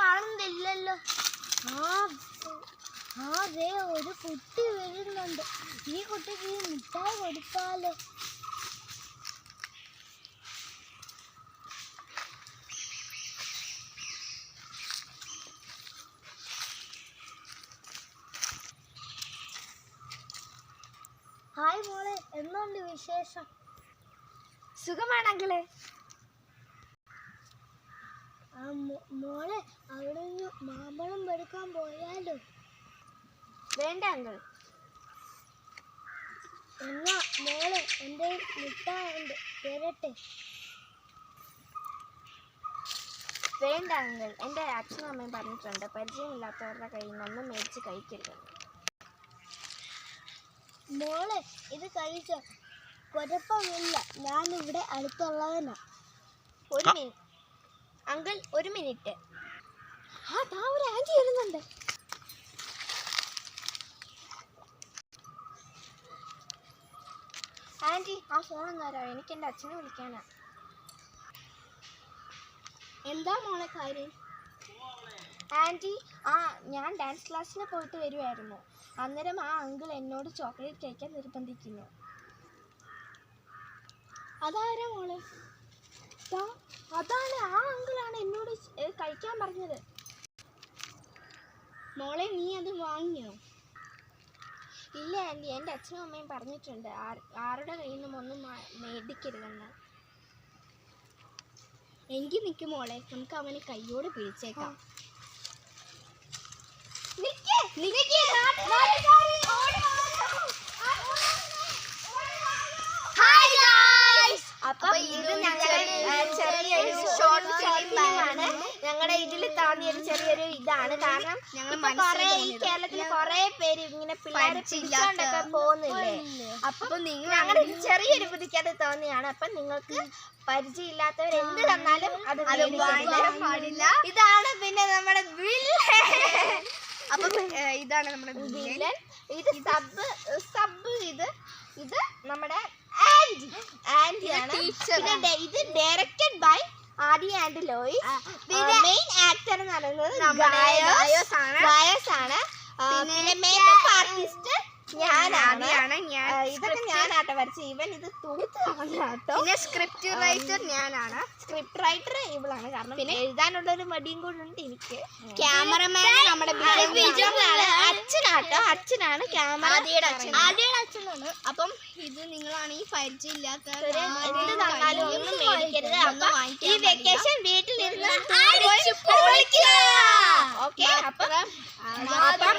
കാണുന്നില്ലല്ലോ. ആ ആ ഒരു കുട്ടി വരുന്നുണ്ട് ഈ കുട്ടിക്ക് ഈ മിഠായി കൊടുത്താലോ? ഹായ് മോളെ എന്തുണ്ട് വിശേഷം? സുഖമാണെങ്കിലേ? മോളെ അവിടെ നിന്ന് മാമ്പഴം എടുക്കാൻ പോയാലോ? വേണ്ട അങ്കിൾ. എന്നാ മോളെ എന്റെ മിഠായുണ്ട് തരട്ടെ വേണ്ട അങ്കിൾ. എന്റെ അച്ഛനും അമ്മയും പറഞ്ഞിട്ടുണ്ട് പരിചയമില്ലാത്തവരുടെ കയ്യിൽ നിന്നൊന്നും മേടിച്ച് കഴിക്കരുത്. മോളെ ഇത് കഴിച്ചോ? കുഴപ്പമില്ല. ഞാനിവിടെ അടുത്തുള്ളവനാ. ഒരു മിനിറ്റ്. അങ്കിൾ ഒരു മിനിറ്റ്. ആ താ ഒരു ആന്റി വരുന്നുണ്ട്. ആന്റി ആ ഫോൺ ഒന്ന് തരാമോ എനിക്ക് എന്റെ അച്ഛനെ വിളിക്കാനാ. എന്താ മോളെ കാര്യം? ആന്റി ആ ഞാൻ ഡാൻസ് ക്ലാസ്സിന് പോയിട്ട് വരുമായിരുന്നു അന്നേരം ആ അങ്കിൾ എന്നോട് ചോക്ലേറ്റ് കഴിക്കാൻ നിർബന്ധിക്കുന്നു. അതാരാ മോളെ? അതാണ് ആ അങ്കിളാണ് എന്നോട് ച്- ഏ, കഴിക്കാൻ പറഞ്ഞത്. മോളെ നീ അത് വാങ്ങിയോ? ഇല്ല ആന്റി. എന്റെ അച്ഛനും അമ്മയും പറഞ്ഞിട്ടുണ്ട്. ആരുടെ കയ്യിൽ നിന്നും ഒന്നും മേടിക്കരുതെന്ന്. എങ്കിൽ നിൽക്കും മോളെ. നമുക്ക് അവനെ കയ്യോട് പിടിച്ചേക്കാം. നിക്ക്, നിക്ക്, അപ്പൊ ഇത് ഞങ്ങളുടെ ആ, ചെറിയൊരു ഷോർട്ട് ഫിലിമാണ് ഞങ്ങളുടെ ഇതിൽ തോന്നിയ ഒരു ചെറിയൊരു ഇതാണ് കാരണം ഞങ്ങൾ കൊറേ ഈ കേരളത്തിൽ കൊറേ പേര് ഇങ്ങനെ പിള്ളേരെ പിടിച്ചോണ്ടൊക്കെ പോകുന്നില്ലേ? അപ്പൊ നിങ്ങൾ ഞങ്ങളുടെ ചെറിയൊരു ബുദ്ധിക്കത് തോന്നിയാണ്. അപ്പൊ നിങ്ങൾക്ക് പരിചയമില്ലാത്തവർ എന്ത് തന്നാലും അത്. പാടില്ല. ഇതാണ് പിന്നെ നമ്മുടെ അപ്പം ഇതാണ് നമ്മുടെ വില്ലൻ. ഇത് സബ് സബ് ഇത് ഇത് നമ്മുടെ ആന്റി. ആന്റി ആണ് ഇത് directed by Adi and Lois. Main actor എന്ന് പറയുന്നത് ഗായോസ്. ഗായോസ് ആണ്. പിന്നെ മേക്കപ്പ് ആർട്ടിസ്റ്റ് ഞാനാണ്. ഇതൊക്കെ ഞാനാട്ടോ വരച്ച ഇവൻ ഇത് തൂത്താട്ടോ പിന്നെ സ്ക്രിപ്റ്റ് റൈറ്റർ ഞാനാണ്. സ്ക്രിപ്റ്റ് റൈറ്റർ ഇവളാണ്. കാരണം പിന്നെ എഴുതാനുള്ള ഒരു മടിയും കൂടെ ഉണ്ട് എനിക്ക്. ക്യാമറമാൻ നമ്മുടെ. അച്ഛനാട്ടോ അച്ഛനാണ് ക്യാമറ. ആദ്യയുടെ അച്ഛനാണ്. അപ്പം ഇത് നിങ്ങളാണെങ്കിൽ ഒരു എന്ത് തന്നാലും ഒന്നും മേടിക്കരുത്. അപ്പൊ ഈ വെക്കേഷൻ വീട്ടിലിരുന്ന് ഓക്കെ അപ്പം അപ്പം